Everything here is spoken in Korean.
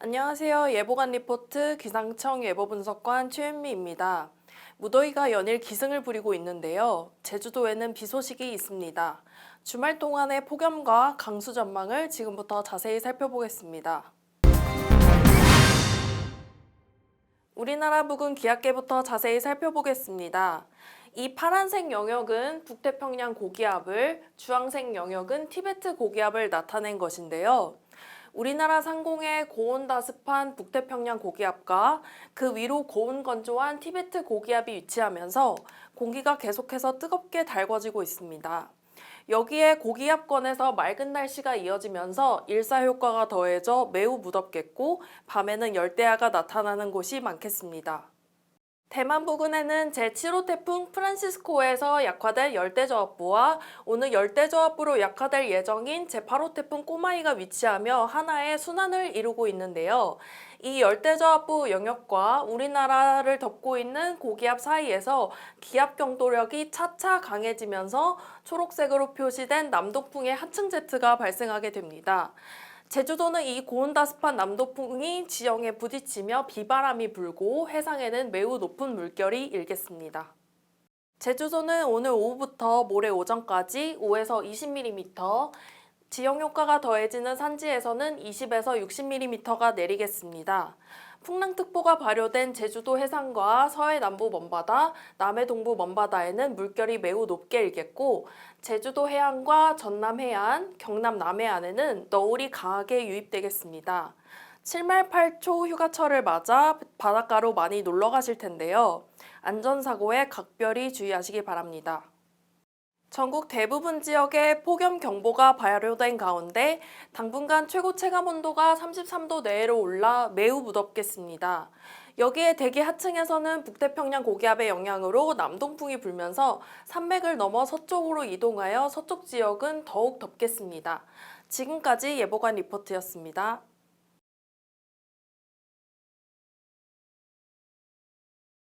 안녕하세요. 예보관 리포트 기상청 예보분석관 최윤미입니다. 무더위가 연일 기승을 부리고 있는데요. 제주도에는 비 소식이 있습니다. 주말 동안의 폭염과 강수 전망을 지금부터 자세히 살펴보겠습니다. 우리나라 부근 기압계부터 자세히 살펴보겠습니다. 이 파란색 영역은 북태평양 고기압을, 주황색 영역은 티베트 고기압을 나타낸 것인데요. 우리나라 상공의 고온다습한 북태평양 고기압과 그 위로 고온 건조한 티베트 고기압이 위치하면서 공기가 계속해서 뜨겁게 달궈지고 있습니다. 여기에 고기압권에서 맑은 날씨가 이어지면서 일사 효과가 더해져 매우 무덥겠고 밤에는 열대야가 나타나는 곳이 많겠습니다. 대만 부근에는 제7호 태풍 프란시스코에서 약화될 열대저압부와 오늘 열대저압부로 약화될 예정인 제8호 태풍 꼬마이가 위치하며 하나의 순환을 이루고 있는데요. 이 열대저압부 영역과 우리나라를 덮고 있는 고기압 사이에서 기압 경도력이 차차 강해지면서 초록색으로 표시된 남동풍의 하층 제트가 발생하게 됩니다. 제주도는 이 고온다습한 남도풍이 지형에 부딪히며 비바람이 불고 해상에는 매우 높은 물결이 일겠습니다. 제주도는 오늘 오후부터 모레 오전까지 5에서 20mm, 지형 효과가 더해지는 산지에서는 20에서 60mm가 내리겠습니다. 풍랑특보가 발효된 제주도 해상과 서해 남부 먼바다, 남해 동부 먼바다에는 물결이 매우 높게 일겠고 제주도 해안과 전남 해안, 경남 남해안에는 너울이 강하게 유입되겠습니다. 7말 8초 휴가철을 맞아 바닷가로 많이 놀러 가실 텐데요. 안전사고에 각별히 주의하시기 바랍니다. 전국 대부분 지역에 폭염 경보가 발효된 가운데 당분간 최고 체감 온도가 33도 내외로 올라 매우 무덥겠습니다. 여기에 대기 하층에서는 북태평양 고기압의 영향으로 남동풍이 불면서 산맥을 넘어 서쪽으로 이동하여 서쪽 지역은 더욱 덥겠습니다. 지금까지 예보관 리포트였습니다.